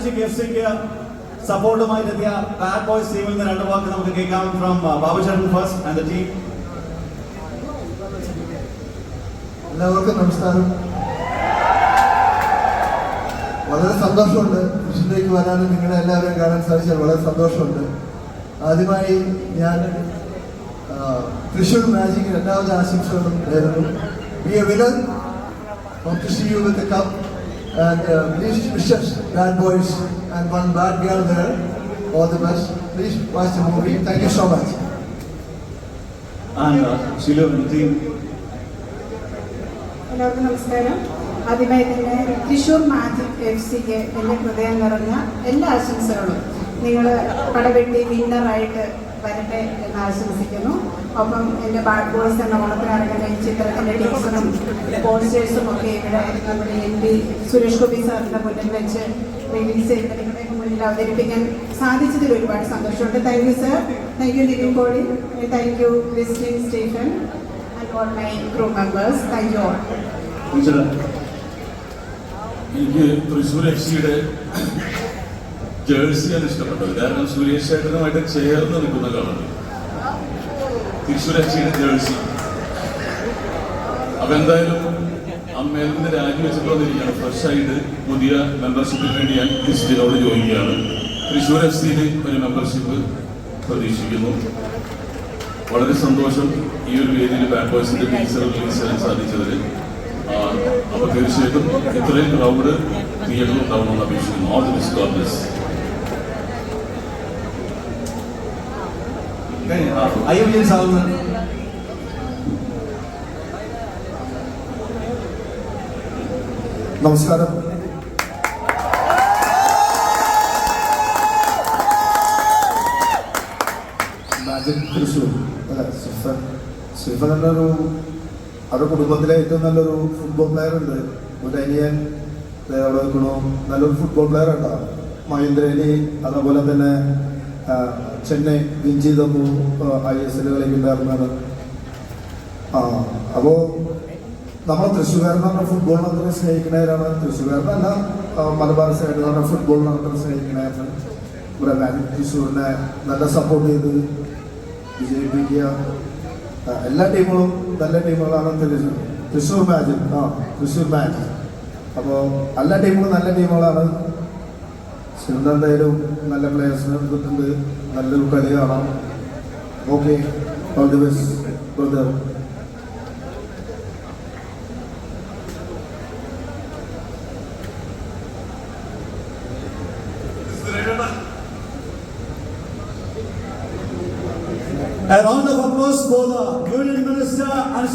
Magic F സിക്ക് സപ്പോർട്ടുമായിട്ട് എത്തിയ bad boys ടീമിൽ നിന്ന് രണ്ട് വാക്ക് നമുക്ക് കേൾക്കാം from Babucharan first and team എല്ലാവർക്കും നമസ്കാരം. വളരെ സന്തോഷമുണ്ട് കൃഷിയിലേക്ക് വരാനും നിങ്ങളെ എല്ലാവരെയും കാണാൻ സാധിച്ചാൽ വളരെ സന്തോഷമുണ്ട്. ആദ്യമായി ഞാൻ തൃശ്ശൂർ മാജിക് രണ്ടാമത് ആശംസകളും നേരുന്നു. We a winner you with the cup and uh, please wishes bad boys and one bad girl there. All the best. Please watch the movie. Thank you so much. And Silo and എല്ലാവർക്കും നമസ്കാരം ആദ്യമായി തന്നെ Thrissur magic F സിക്ക് എന്റെ ഹൃദയം നിറഞ്ഞ എല്ലാ ആശംസകളും നിങ്ങൾ പടവെട്ടി വിന്നറായിട്ട് വരട്ടെ എന്ന് ആശംസിക്കുന്നു. ഒപ്പം എന്റെ ബാഡ് ബോയ്സ് എന്ന ഓണത്തിനിറങ്ങുന്ന ഈ ചിത്രത്തിന്റെ ടീച്ചറും പോസ്റ്റേഴ്സും ഒക്കെ ഇവിടെ നമ്മുടെ എം പി സുരേഷ് ഗോപി സാറിന്റെ മുന്നിൽ വെച്ച് റിലീസ് ചെയ്ത് നിങ്ങളുടെ മുന്നിൽ അവതരിപ്പിക്കാൻ സാധിച്ചതിൽ ഒരുപാട് സന്തോഷമുണ്ട്. Thank you sir thank you living coli thank you listing station and all my crew members thank you all എനിക്ക് തൃശ്ശൂർ എഫ് സിയുടെ ജേഴ്സിയാണ് ഇഷ്ടപ്പെട്ടത് കാരണം സുരേഷ് ചേട്ടനുമായിട്ട് ചേർന്ന് നിൽക്കുന്ന കളർ തൃശ്ശൂർ ജേഴ്സി. അപ്പൊ എന്തായാലും അമ്മയിൽ നിന്ന് രാജിവെച്ചിട്ട് ഫ്രഷ് ആയിട്ട് പുതിയ മെമ്പർഷിപ്പിന് വേണ്ടി ഞാൻ ക്രിസ്റ്റിനോട് ചോദിക്കുകയാണ്. തൃശ്ശൂർ എഫ് സിയിൽ ഒരു മെമ്പർഷിപ്പ് പ്രതീക്ഷിക്കുന്നു. വളരെ സന്തോഷം ഈ ഒരു വേദിയിൽ ബാഡ് ടീച്ചർ റിലീസ് ചെയ്യാൻ സാധിച്ചതിൽ അപ്പൊ തീർച്ചയായിട്ടും ഇത്രയും ക്രൗഡ് തിയേറ്ററിൽ ഉണ്ടാവണമെന്ന് അപേക്ഷിക്കുന്നു. All the best God bless അയ്യോ സാവുന്ന നമസ്കാരം മാജിക് തൃശ്ശൂർ അല്ല സിഫൻ സിഫൻ എന്നൊരു അവരുടെ കുടുംബത്തിലെ ഏറ്റവും നല്ലൊരു ഫുട്ബോൾ പ്ലെയർ ഉണ്ട് ഒരു അനിയൻ അവിടെ നിൽക്കണു നല്ലൊരു ഫുട്ബോൾ പ്ലെയർ ഉണ്ടാവും മഹേന്ദ്രനി അതുപോലെ തന്നെ ചെന്നൈ വിഞ്ചി തന്നു ഐ എസ് എൽ കളിക്കുന്നുണ്ടായിരുന്നാണ്. ആ അപ്പോൾ നമ്മൾ തൃശ്ശൂർകാരെന്ന് നമ്മുടെ ഫുട്ബോളിനെ അത്ര സ്നേഹിക്കുന്നവരാണ്. തൃശ്ശൂർകാരനല്ല മലബാർ സൈഡ് നമ്മുടെ ഫുട്ബോളിനെ അത്ര സ്നേഹിക്കുന്നവരാണ്. ഇവിടെ മാജിക് തൃശ്ശൂരിനെ നല്ല സപ്പോർട്ട് ചെയ്ത് വിജയിപ്പിക്കുക. എല്ലാ ടീമുകളും നല്ല ടീമുകളാണ് തൃശ്ശൂർ തൃശ്ശൂർ മാച്ച് ആ തൃശ്ശൂർ മാച്ച് അപ്പോൾ എല്ലാ ടീമുകളും നല്ല ടീമുകളാണ്. സിന്ധ നല്ല പ്ലേയേഴ്സിനെ എടുത്തിട്ടുണ്ട്. നല്ലൊരു കളി കാണാം. Okay all the best brother A round of applause for the Union Minister and